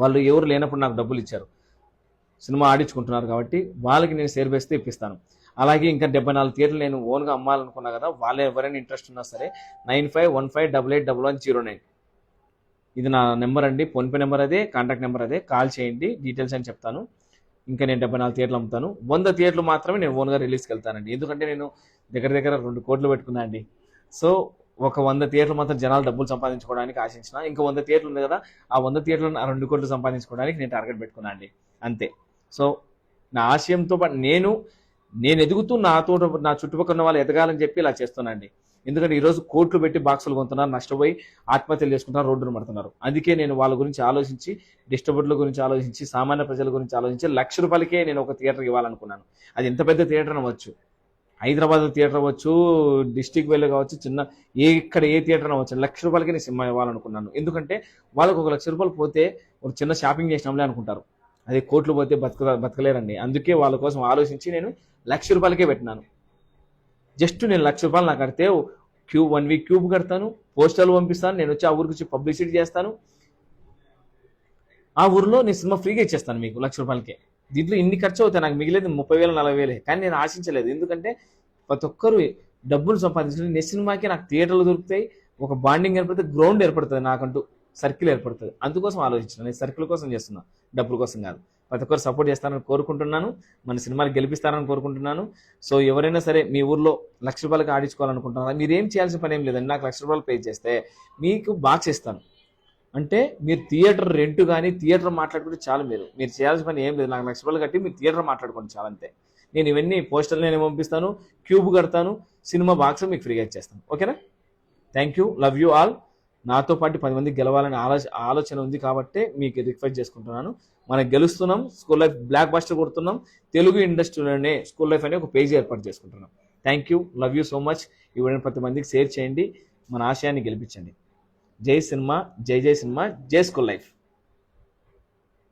వాళ్ళు ఎవరు లేనప్పుడు నాకు డబ్బులు ఇచ్చారు. సినిమా ఆడించుకుంటున్నారు కాబట్టి వాళ్ళకి నేను షేర్ బేస్తే ఇప్పిస్తాను. అలాగే ఇంకా డెబ్బై నాలుగు థియేటర్లు నేను ఓన్గా అమ్మాలనుకున్నా కదా వాళ్ళు ఎవరైనా ఇంట్రెస్ట్ ఉన్నా సరే nine five one five double eight double one zero nine. ఇది నా నెంబర్ అండి. ఫోన్పే నెంబర్ అదే కాంటాక్ట్ నెంబర్ అదే. కాల్ చేయండి. డీటెయిల్స్ అని చెప్తాను. ఇంకా నేను డెబ్బై నాలుగు థియేటర్లు అమ్ముతాను. వంద థియేటర్లు మాత్రమే నేను ఓన్గా రిలీజ్కి వెళ్తానండి. ఎందుకంటే నేను దగ్గర దగ్గర రెండు కోట్లు పెట్టుకున్నా అండి. సో ఒక వంద థియేటర్లు మాత్రం జనాలు డబ్బులు సంపాదించుకోవడానికి ఆశించిన ఇంకా వంద థియేటర్లు ఉంది కదా ఆ వంద థియేటర్లను రెండు కోట్లు సంపాదించుకోవడానికి నేను టార్గెట్ పెట్టుకున్నా అండి. అంతే. సో నా ఆశయంతో పాటు నేను నేను ఎదుగుతూ నాతో నా చుట్టుపక్కల ఉన్న వాళ్ళు ఎదగాలని చెప్పి ఇలా చేస్తున్నానండి ఎందుకంటే ఈరోజు కోట్లు పెట్టి బాక్సులు కొంటున్నారు నష్టపోయి ఆత్మహత్యలు చేసుకుంటున్నారు రోడ్డును పడుతున్నారు అందుకే నేను వాళ్ళ గురించి ఆలోచించి డిస్ట్రిబ్యూటర్ల గురించి ఆలోచించి సామాన్య ప్రజల గురించి ఆలోచించి లక్ష రూపాయలకే నేను ఒక థియేటర్కి ఇవ్వాలనుకున్నాను. అది ఎంత పెద్ద థియేటర్ అవ్వచ్చు హైదరాబాద్ థియేటర్ అవ్వచ్చు డిస్టిక్ వెళ్ళి కావచ్చు చిన్న ఏ ఇక్కడ ఏ థియేటర్ అవ్వచ్చు లక్ష రూపాయలకి నేను సినిమా ఇవ్వాలనుకున్నాను. ఎందుకంటే వాళ్ళకు ఒక లక్ష రూపాయలు పోతే ఒక చిన్న షాపింగ్ చేసినాంలే అనుకుంటారు. అదే కోట్లు పోతే బతక బతకలేరండి. అందుకే వాళ్ళ కోసం ఆలోచించి నేను లక్ష రూపాయలకే పెట్టినాను. జస్ట్ నేను లక్ష రూపాయలు నాకు కడితే క్యూ వన్ వీక్ క్యూబ్ కడతాను పోస్టర్లు పంపిస్తాను నేను వచ్చి ఆ ఊరికి వచ్చి పబ్లిసిటీ చేస్తాను. ఆ ఊరిలో నేను సినిమా ఫ్రీగా ఇచ్చేస్తాను మీకు లక్ష రూపాయలకే. దీంట్లో ఇన్ని ఖర్చు అవుతాయి. నాకు మిగిలేదు ముప్పై వేలు నలభై వేలే. కానీ నేను ఆశించలేదు. ఎందుకంటే ప్రతి ఒక్కరు డబ్బులు సంపాదించలేదు నెక్స్ట్ సినిమాకి నాకు థియేటర్లు దొరుకుతాయి. ఒక బాండింగ్ ఏర్పడుతుంది గ్రౌండ్ ఏర్పడుతుంది నాకంటూ. సర్కిల్ ఏర్పడుతుంది. అందుకోసం ఆలోచించిన. నేను సర్కిల్ కోసం చేస్తున్నా. డబ్బుల కోసం కాదు. ప్రతి ఒక్కరు సపోర్ట్ చేస్తారని కోరుకుంటున్నాను. మన సినిమాలు గెలిపిస్తారని కోరుకుంటున్నాను. సో ఎవరైనా సరే మీ ఊర్లో లక్ష రూపాయలకి ఆడించుకోవాలనుకుంటున్నారా? మీరు ఏం చేయాల్సిన పని ఏం లేదండి. నాకు లక్ష రూపాయలు పే చేస్తే మీకు బాక్స్ ఇస్తాను అంటే మీరు థియేటర్ రెంట్ కానీ థియేటర్ మాట్లాడుకుంటే చాలు మీరు. మీరు చేయాల్సిన పని ఏం లేదు. నాకు లక్ష రూపాయలు కట్టి మీరు థియేటర్ మాట్లాడుకోండి చాలా అంతే. నేను ఇవన్నీ పోస్టర్లు నేను పంపిస్తాను క్యూబ్ కడతాను సినిమా బాక్స్ మీకు ఫ్రీగా ఇచ్చేస్తాను. ఓకేనా? Thank you love you all నాతో పాటు పది మంది గెలవాలని ఆలోచ ఆలోచన ఉంది కాబట్టి మీకు రిక్వెస్ట్ చేసుకుంటున్నాను. మనం గెలుస్తున్నాం. స్కూల్ లైఫ్ బ్లాక్ బస్టర్ కొడుతున్నాం. తెలుగు ఇండస్ట్రీలోనే స్కూల్ లైఫ్ అనే ఒక పేజీ ఏర్పాటు చేసుకుంటున్నాం. Thank you love you so much ఇవన్నీ ప్రతి మందికి షేర్ చేయండి. మన ఆశయాన్ని గెలిపించండి. జై సినిమా జై జై సినిమా జై స్కూల్ లైఫ్.